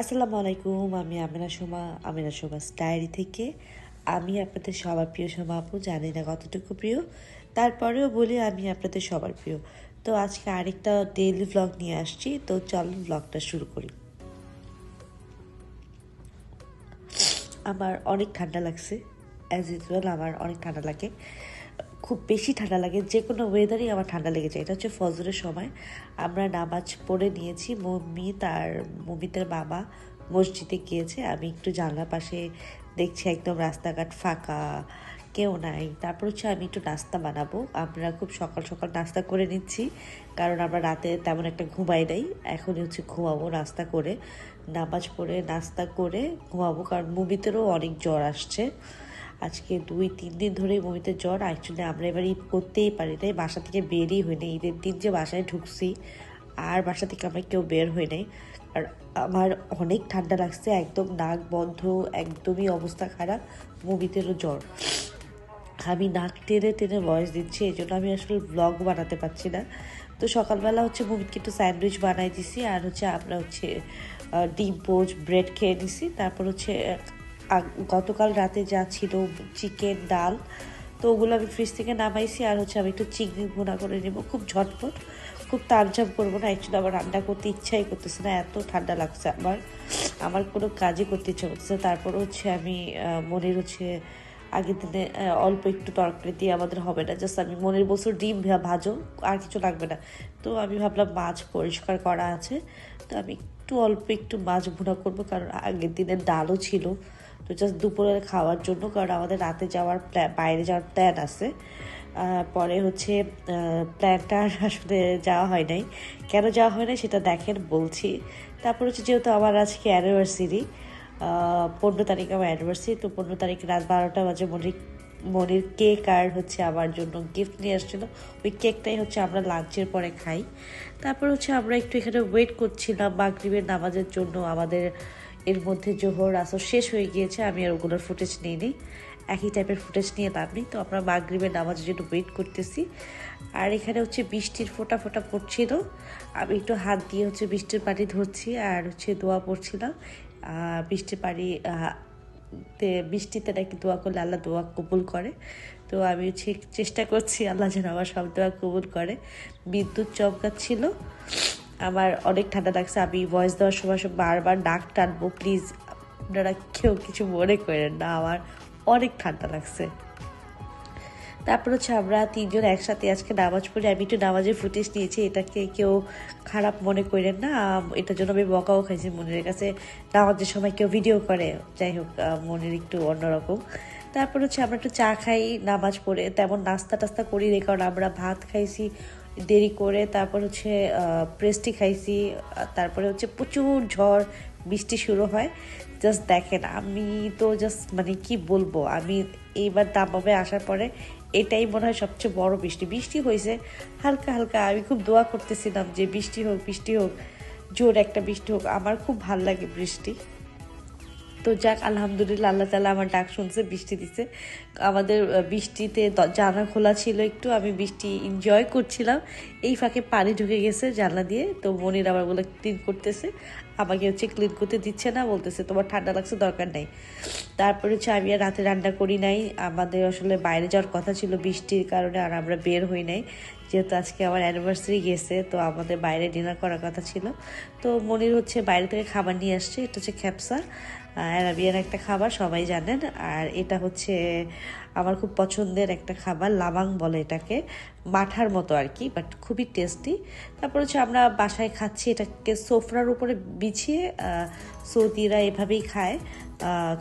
আসসালামু আলাইকুম আমি আমিনা সোমা, আমিনা সোমাস ডায়েরি থেকে। আমি আপনাদের সবার প্রিয় সোমা আপু, জানি না কতটুকু প্রিয়, তারপরেও বলি আমি আপনাদের সবার প্রিয়। তো আজকে আরেকটা ডেইলি ভ্লগ নিয়ে আসছি, তো চলুন ব্লগটা শুরু করি। আমার অনেক ঠান্ডা লাগছে অ্যাজ ইউজুয়াল আমার অনেক ঠান্ডা লাগে। খুব বেশি ঠান্ডা লাগে যে কোনো ওয়েদারই আমার ঠান্ডা লেগে যায়। এটা হচ্ছে ফজরের সময়। আমরা নামাজ পড়ে নিয়েছি। মম্মি তার, মমিতের বাবা মসজিদে গিয়েছে। আমি একটু জানলার পাশে দেখছি একদম রাস্তাঘাট ফাঁকা, কেউ নাই। তারপর হচ্ছে আমি একটু নাস্তা বানাবো। আমরা খুব সকাল সকাল নাস্তা করে নিচ্ছি, কারণ আমরা রাতে তেমন একটা ঘুমাই নাই। এখনই হচ্ছে ঘুমাবো নাস্তা করে। নামাজ পড়ে নাস্তা করে ঘুমাবো, কারণ মুভিতেরও অনেক জ্বর আসছে। আজকে দুই, তিন দিন ধরে মমিতে জ্বর অ্যাকচুয়ালি আমরা এবার ঈদ করতেই পারি, তাই বাসা থেকে বেরই হয়নি ঈদের দিন যে বাসায় ঢুকছি, আর বাসা থেকে আমরা কেউ বের হই নাই। আর আমার অনেক ঠান্ডা লাগছে, একদম নাক বন্ধ, একদমই অবস্থা খারাপ মুভিতেরও জ্বর। আমি নাক টেনে টেনে ভয়েস দিচ্ছি, এই জন্য আমি আসলে ব্লগ বানাতে পারছি না। তো সকালবেলা হচ্ছে মুভিকে একটু স্যান্ডউইচ বানাই দিছি, আর হচ্ছে আমরা হচ্ছে ডিম পোচ ব্রেড খেয়ে নিছি, তারপর হচ্ছে গতকাল রাতে যা ছিল চিকেন ডাল, তো ওগুলো আমি ফ্রিজ থেকে নামাইছি আর হচ্ছে আমি একটু চিংড়ি ভুনা করে নেব। খুব ঝটপট, খুব তামঝাম করব না অ্যাকচুয়ালি আমার রান্না করতে ইচ্ছাই করতেছে না, এত ঠান্ডা লাগছে আমার। আমার কোনো কাজই করতে ইচ্ছা করতেছে তারপর হচ্ছে আমি মনের হচ্ছে আগের দিনে অল্প একটু তরকারি দিয়ে আমাদের হবে না জাস্ট আমি মনের বছর ডিম ভাজো, আর কিছু লাগবে না। তো আমি ভাবলাম মাছ পরিষ্কার করা আছে, তো আমি একটু অল্প একটু মাছ ভুনা করব, কারণ আগের দিনের ডালও ছিল। তো জাস্ট দুপুরে খাওয়ার জন্য, কারণ আমাদের রাতে যাওয়ার প্ল্যান বাইরে যাওয়ার প্ল্যান আছে। পরে হচ্ছে প্ল্যানটা আসলে যাওয়া হয় নাই। কেন যাওয়া হয় নাই সেটা দেখেন, বলছি। তারপর হচ্ছে যেহেতু আমার আজকে অ্যানিভার্সারি পনেরো তারিখ আমার অ্যানিভার্সারি তো পনেরো তারিখ রাত বারোটা বাজে মনির মনির কেক আর হচ্ছে আমার জন্য গিফট নিয়ে আসছিল। ওই কেকটাই হচ্ছে আমরা লাঞ্চের পরে খাই। তারপর হচ্ছে আমরা একটু এখানে ওয়েট করছিলাম মাগরিবের নামাজের জন্য। আমাদের এর মধ্যে জোহর, আসর শেষ হয়ে গিয়েছে। আমি আর ওগুলোর ফুটেজ নিয়ে নিই একই টাইপের ফুটেজ নিয়ে লাভ নেই। তো আমরা মাগরিবের নামাজের জন্য ওয়েট করতেছি। আর এখানে হচ্ছে বৃষ্টির ফোঁটা ফোঁটা পড়ছিল। আমি একটু হাত দিয়ে হচ্ছে বৃষ্টির পানি ধরছি আর হচ্ছে দোয়া পড়ছিলাম। বৃষ্টির পানি বৃষ্টিতে নাকি দোয়া করলে আল্লাহ দোয়া কবুল করে। তো আমি ঠিক চেষ্টা করছি আল্লাহ যেন আমার সব দোয়া কবুল করে। বিদ্যুৎ চমকাচ্ছিল। আমার অনেক ঠান্ডা লাগছে। আমি ভয়েস দেওয়ার সময় সব বারবার ডাক টানবো। প্লিজ আপনারা কেউ কিছু মনে করেন না। আমার অনেক ঠান্ডা লাগছে। তারপর হচ্ছে আমরা তিনজন একসাথে আজকে নামাজ পড়ি। আমি একটু নামাজের ফুটেজ নিয়েছি, এটাকে কেউ খারাপ মনে করেন না। এটার জন্য আমি বকাও খাইছি মনের কাছে। নামাজের সময় কেউ ভিডিও করে, যাই হোক মনের একটু অন্যরকম। তারপর হচ্ছে আমরা একটু চা খাই, নামাজ পড়ে। তেমন নাস্তা টাস্তা করি রে কারণ আমরা ভাত খাইছি দেরি করে। তারপর হচ্ছে প্রেস্টি খাইছি। তারপরে হচ্ছে প্রচুর ঝড়, বৃষ্টি শুরু হয়। জাস্ট দেখেন, আমি তো জাস্ট মানে কি বলব? আমি এইবার দামাবে আসার পরে এটাই মনে হয় সবচেয়ে বড় বৃষ্টি। বৃষ্টি হয়েছে, হালকা হালকা। আমি খুব দোয়া করতেছিলাম যে বৃষ্টি হোক বৃষ্টি হোক, জোর একটা বৃষ্টি হোক। আমার খুব ভালো লাগে বৃষ্টি। তো যাক, আলহামদুলিল্লাহ, আল্লাহ তালা আমার ডাক শুনছে, বৃষ্টি দিছে। আমাদের বৃষ্টিতে জানলা খোলা ছিল একটু, আমি বৃষ্টি এনজয় করছিলাম। এই ফাঁকে পানি ঢুকে গেছে জানলা দিয়ে, তো মনির আবার বলে ক্লিন করতেছে। আমাকে হচ্ছে ক্লিন করতে দিচ্ছে না, বলতেছে, তোমার ঠান্ডা লাগছে, দরকার নেই। তারপরে হচ্ছে আমি আর রাতে রান্না করি নাই। আমাদের আসলে বাইরে যাওয়ার কথা ছিল বৃষ্টির কারণে, আর আমরা বের হই নাই। যেহেতু আজকে আমার অ্যানিভার্সারি গেছে, তো আমাদের বাইরে ডিনার করার কথা ছিল। তো মনির হচ্ছে বাইরে থেকে খাবার নিয়ে আসছে, এটা হচ্ছে খ্যাপসা অ্যারাবিয়ান একটা খাবার সবাই জানেন। আর এটা হচ্ছে আমার খুব পছন্দের একটা খাবার, লাবাং বলে এটাকে, মাঠার মতো আর কি বাট খুবই টেস্টি তারপর হচ্ছে আমরা বাসায় খাচ্ছি এটাকে সোফরার উপরে বিছিয়ে সৌদিরা এভাবেই খায়।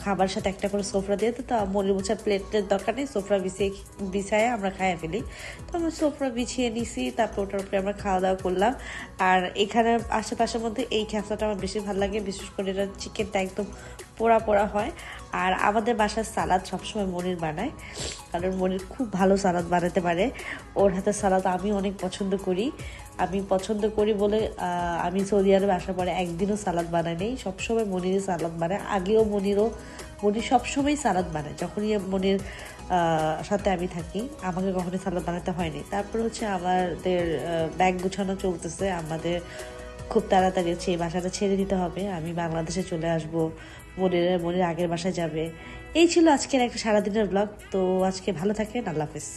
খাবার সাথে একটা করে সোফরা দিয়ে তো তা মোছা প্লেটের দরকার নেই, সোফরা বিছিয়ে বিছায় আমরা খাইয়ে ফেলি। তো আমরা সোফরা বিছিয়ে নিছি, তারপর ওটার উপরে আমরা খাওয়া দাওয়া করলাম। আর এখানে আশেপাশের মধ্যে এই খ্যাপসাটা আমার বেশি ভালো লাগে, বিশেষ করে এটা চিকেনটা একদম পোড়া পোড়া হয়। আর আমাদের বাসার সালাদ সবসময় মনির বানায়, কারণ মনির খুব ভালো সালাদ বানাতে পারে। ওর হাতে সালাদ আমি অনেক পছন্দ করি। আমি পছন্দ করি বলে আমি সৌদি আরবে আসার পরে একদিনও সালাদ বানাই নেই। সবসময় মনিরই সালাদ বানায়। আগেও মনিরও, মনির সবসময় সালাদ বানায়। যখনই মনির সাথে আমি থাকি, আমাকে কখনোই সালাদ বানাতে হয়নি। তারপর হচ্ছে আমাদের ব্যাগ গুছানো চলতেছে। আমাদের খুব তাড়াতাড়ি এই বাসাটা ছেড়ে দিতে হবে। আমি বাংলাদেশে চলে আসব মনের মনের আগের বাসায় যাবে। এই ছিল আজকের একটা সারাদিনের ব্লগ তো আজকে ভালো থাকেন, আল্লাহ হাফেজ।